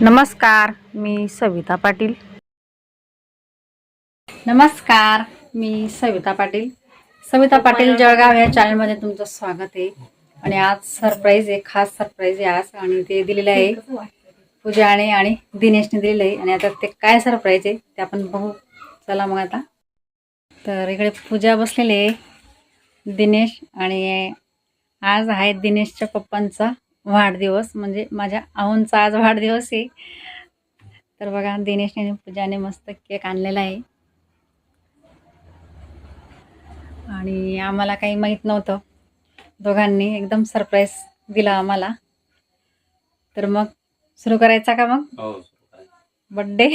नमस्कार मी सविता पाटील. नमस्कार मी सविता पाटील. सविता पाटील जळगाव या चॅनलमध्ये तुमचं स्वागत आहे. आणि आज सरप्राईज आहे खास सरप्राईज आहे आज. आणि ते दिलेलं आहे पूजाने आणि दिनेशने दिलेलं आहे. आणि आता ते काय सरप्राईज आहे ते आपण बघू. चला मग आता. तर इकडे पूजा बसलेली आहे. दिनेश आणि आज आहे दिनेशच्या पप्पांचा वाढदिवस म्हणजे माझ्या आऊंचा आज वाढदिवस आहे. तर बघा दिनेशने पूजाने मस्त केक आणलेला आहे. आणि आम्हाला काही माहीत नव्हतं. दोघांनी एकदम सरप्राईज दिला आम्हाला. तर मग सुरू करायचा का मग? हो birthday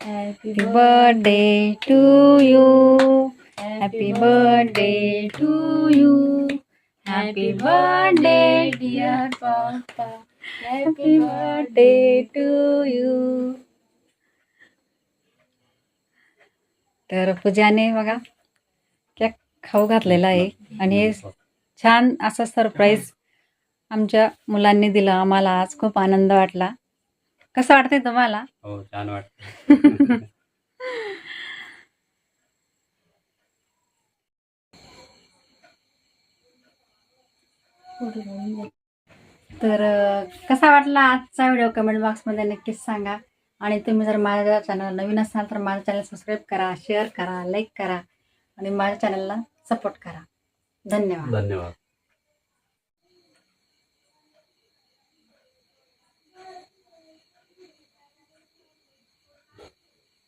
happy birthday to you happy birthday to you happy birthday dear papa happy birthday to you तर पूजाने बघा केक खाऊ घातलेला आहे. आणि हे छान असं सरप्राईज आमच्या मुलांनी दिलं. आम्हाला आज खूप आनंद वाटला. कसं वाटतंय तुम्हाला? हो छान वाटत तर कसा वाटला आजचा व्हिडिओ कमेंट बॉक्समध्ये नक्कीच सांगा. आणि तुम्ही जर माझ्या चॅनल नवीन असाल तर माझ्या चॅनल सबस्क्राईब करा शेअर करा लाईक करा आणि माझ्या चॅनलला सपोर्ट करा. धन्यवाद. धन्यवाद.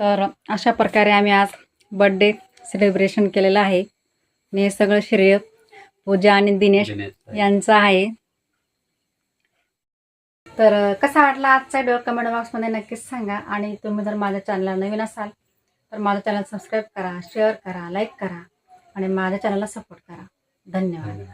तर अशा प्रकारे आम्ही आज बर्थडे सेलिब्रेशन केलेलं आहे. आणि हे सगळं श्रेय पूजा आणि दिनेश. यांचं आहे. तर कसा वाटला आजचा व्हिडिओ? कमेंट बॉक्समध्ये नक्कीच सांगा. आणि तुम्ही जर माझ्या चॅनलला नवीन असाल तर माझं चॅनल सबस्क्राईब करा शेअर करा लाईक करा आणि माझ्या चॅनलला सपोर्ट करा. धन्यवाद.